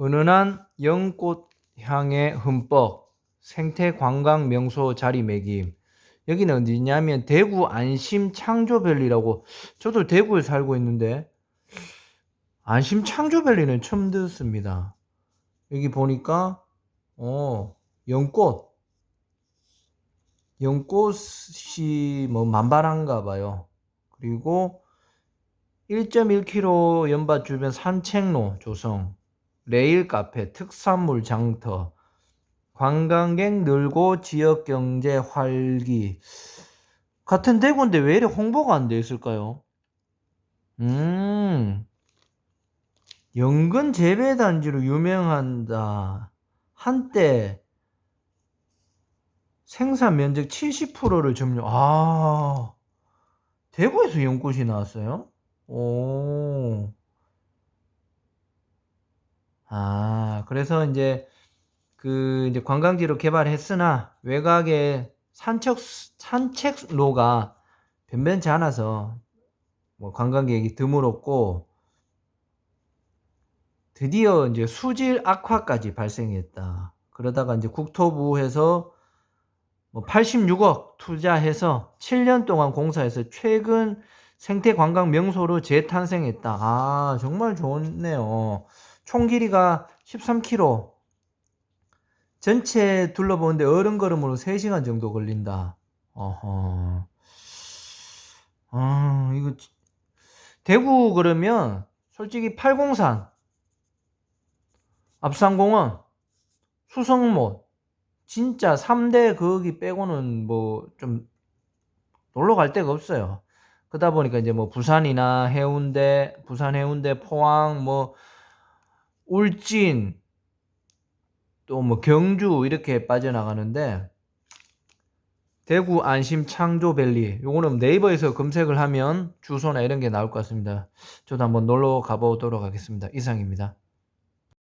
은은한 연꽃 향의 흠뻑 생태 관광 명소 자리매김 여기는 어디냐면 대구 안심 창조밸리라고 저도 대구에 살고 있는데 안심 창조밸리는 처음 듣습니다. 여기 보니까 어 연꽃 연꽃이 뭐 만발한가 봐요. 그리고 1.1km 연밭 주변 산책로 조성, 레일 카페, 특산물 장터, 관광객 늘고 지역 경제 활기. 같은 대구인데 왜 이렇게 홍보가 안 돼 있을까요? 음, 연근 재배 단지로 유명한다. 한때 생산 면적 70%를 점유. 아, 대구에서 연꽃이 나왔어요? 오. 아, 그래서 이제 그 이제 관광지로 개발했으나 외곽에 산책 산책로가 변변치 않아서 뭐 관광객이 드물었고 드디어 이제 수질 악화까지 발생했다. 그러다가 이제 국토부에서 뭐 86억 투자해서 7년 동안 공사해서 최근 생태 관광 명소로 재탄생했다. 아, 정말 좋네요. 총 길이가 13km. 전체 둘러보는데 어른걸음으로 3시간 정도 걸린다. 어허. 아, 이거 지- 대구 그러면 솔직히 팔공산, 압산공원, 수성못 진짜 3대 거기 빼고는 뭐 좀 놀러 갈 데가 없어요. 그러다 보니까 이제 뭐 부산이나 해운대, 부산 해운대, 포항, 뭐 울진, 또 뭐 경주 이렇게 빠져나가는데 대구 안심 창조밸리 요거는 네이버에서 검색을 하면 주소나 이런 게 나올 것 같습니다. 저도 한번 놀러 가보도록 하겠습니다. 이상입니다.